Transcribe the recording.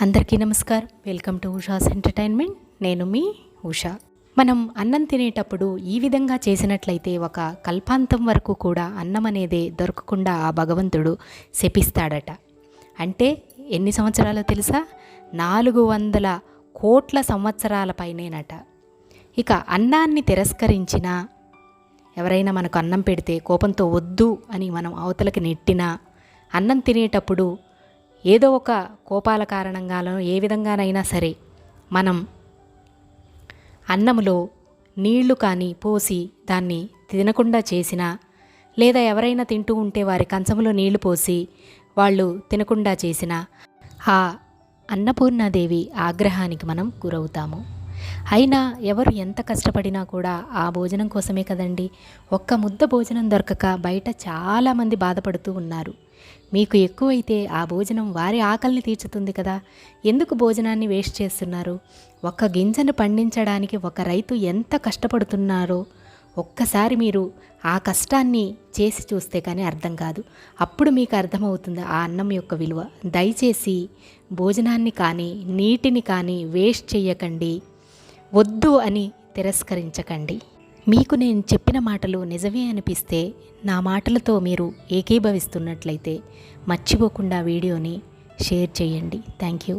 అందరికీ నమస్కారం. Welcome to Usha's entertainment. నేను మీ ఉషా. మనం అన్నం తినేటప్పుడు ఈ విధంగా చేసినట్లయితే ఒక కల్పాంతం వరకు కూడా అన్నం అనేదే దొరకకుండా ఆ భగవంతుడు శపిస్తాడట. అంటే ఎన్ని సంవత్సరాలు తెలుసా? నాలుగు వందల కోట్ల సంవత్సరాల పైనేనట. ఇక అన్నాన్ని తిరస్కరించినా ఎవరైనా మనకు అన్నం పెడితే కోపంతో వద్దు అని మనం అవతలకి నెట్టినా అన్నం తినేటప్పుడు ఏదో ఒక కోపాల కారణంగానో ఏ విధంగానైనా సరే మనం అన్నములో నీళ్ళు కానీ పోసి దాన్ని తినకుండా చేసినా లేదా ఎవరైనా తింటూ ఉంటే వారి కంచంలో నీళ్ళు పోసి వాళ్ళు తినకుండా చేసినా ఆ అన్నపూర్ణాదేవి ఆగ్రహానికి మనం గురవుతాము. అయినా ఎవరు ఎంత కష్టపడినా కూడా ఆ భోజనం కోసమే కదండి. ఒక్క ముద్ద భోజనం దొరకక బయట చాలామంది బాధపడుతూ ఉన్నారు. మీకు ఎక్కువైతే ఆ భోజనం వారి ఆకలిని తీర్చుతుంది కదా. ఎందుకు భోజనాన్ని వేస్ట్ చేస్తున్నారు? ఒక్క గింజను పండించడానికి ఒక రైతు ఎంత కష్టపడుతున్నారో ఒక్కసారి మీరు ఆ కష్టాన్ని చేసి చూస్తే కానీ అర్థం కాదు. అప్పుడు మీకు అర్థమవుతుంది ఆ అన్నం యొక్క విలువ. దయచేసి భోజనాన్ని కానీ నీటిని కానీ వేస్ట్ చేయకండి. వద్దు అని తిరస్కరించకండి. మీకు నేను చెప్పిన మాటలు నిజమే అనిపిస్తే నా మాటలతో మీరు ఏకీభవిస్తున్నట్లయితే మర్చిపోకుండా వీడియోని షేర్ చేయండి. Thank you.